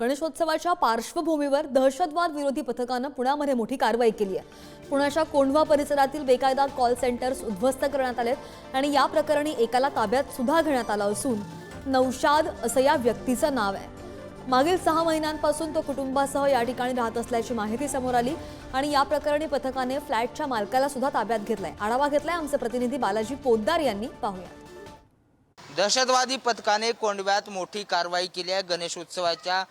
गणेशोत्सवाच्या पार्श्वभूमीवर दहशतवाद विरोधी पथकानं पुण्यामध्ये मोठी कारवाई केली आहे. पुण्याच्या कोंढवा परिसरातील बेकायदा कॉल सेंटर्स उद्ध्वस्त करण्यात आलेत आणि या प्रकरणी एकाला ताब्यात सुद्धा घेण्यात आलं असून नौशाद असं या व्यक्तीचं नाव आहे. मागील सहा महिन्यांपासून तो कुटुंबासह या ठिकाणी राहत असल्याची माहिती समोर आली आणि या प्रकरणी पथकाने फ्लॅटच्या मालकाला सुद्धा ताब्यात घेतलाय. आढावा घेतलाय आमचे प्रतिनिधी बालाजी पोद्दार यांनी. पाहूया. दहशतवादी पथकाने कोंडव्यात मोठी कारवाई केली आहे. गणेशोत्सवाच्या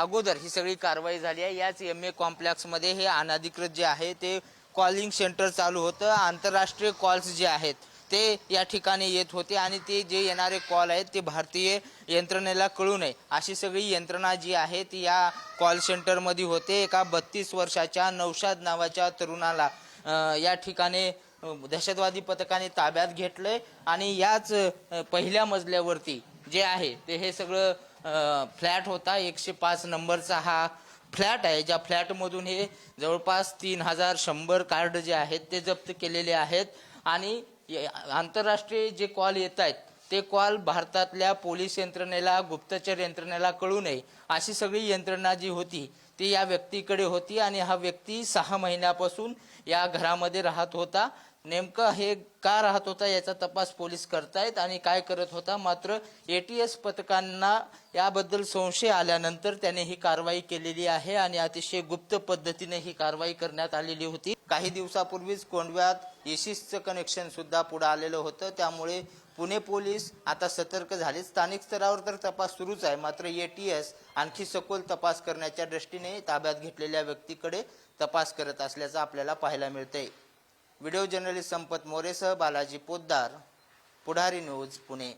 अगोदर ही सगळी कारवाई झाली आहे. याच एम ए कॉम्प्लेक्समध्ये हे अनधिकृत जे आहे ते कॉलिंग सेंटर चालू होतं. आंतरराष्ट्रीय कॉल्स जे आहेत ते या ठिकाणी येत होते आणि ते जे येणारे कॉल आहेत ते भारतीय यंत्रणेला कळू नये. अशी सगळी यंत्रणा जी आहे ती या कॉल सेंटरमध्ये होते. एका बत्तीस वर्षाच्या नौशाद नावाच्या तरुणाला या ठिकाणी दहशतवादी पथकाने ताब्यात घेतलंय आणि याच पहिल्या मजल्यावरती जे आहे ते हे सगळं फ्लॅट होता. एकशे पाच नंबरचा हा फ्लॅट आहे ज्या फ्लॅटमधून हे जवळपास तीन हजार शंभर कार्ड जे आहेत ते जप्त केलेले आहेत. आणि आंतरराष्ट्रीय जे कॉल येत आहेत ते कॉल भारतातल्या पोलीस यंत्रणेला गुप्तचर यंत्रणेला कळू नये अशी सगळी यंत्रणा जी होती ती या व्यक्तीकडे होती. आणि हा व्यक्ती सहा महिन्यापासून या घरामध्ये राहत होता. नेमकं हे का राहत होता याचा तपास पोलीस करतायत आणि काय करत होता? मात्र ए टी एस पथकांना याबद्दल संशय आल्यानंतर त्याने ही कारवाई केलेली आहे आणि अतिशय गुप्त पद्धतीने ही कारवाई करण्यात आलेली होती. काही दिवसापूर्वीच कोंडव्यात एसिसचं कनेक्शन सुद्धा पुढे आलेलं होतं. त्यामुळे पुणे पोलीस आता सतर्क झाले स्थानिक स्तरावर तर तपास सुरूच आहे. मात्र ए टी एस आणखी सखोल तपास करण्याच्या दृष्टीने ताब्यात घेतलेल्या व्यक्तीकडे तपास करत असल्याचं आपल्याला पाहायला मिळतंय. व्हिडिओ जर्नलिस्ट संपत मोरेसह बालाजी पोद्दार पुढारी न्यूज पुणे.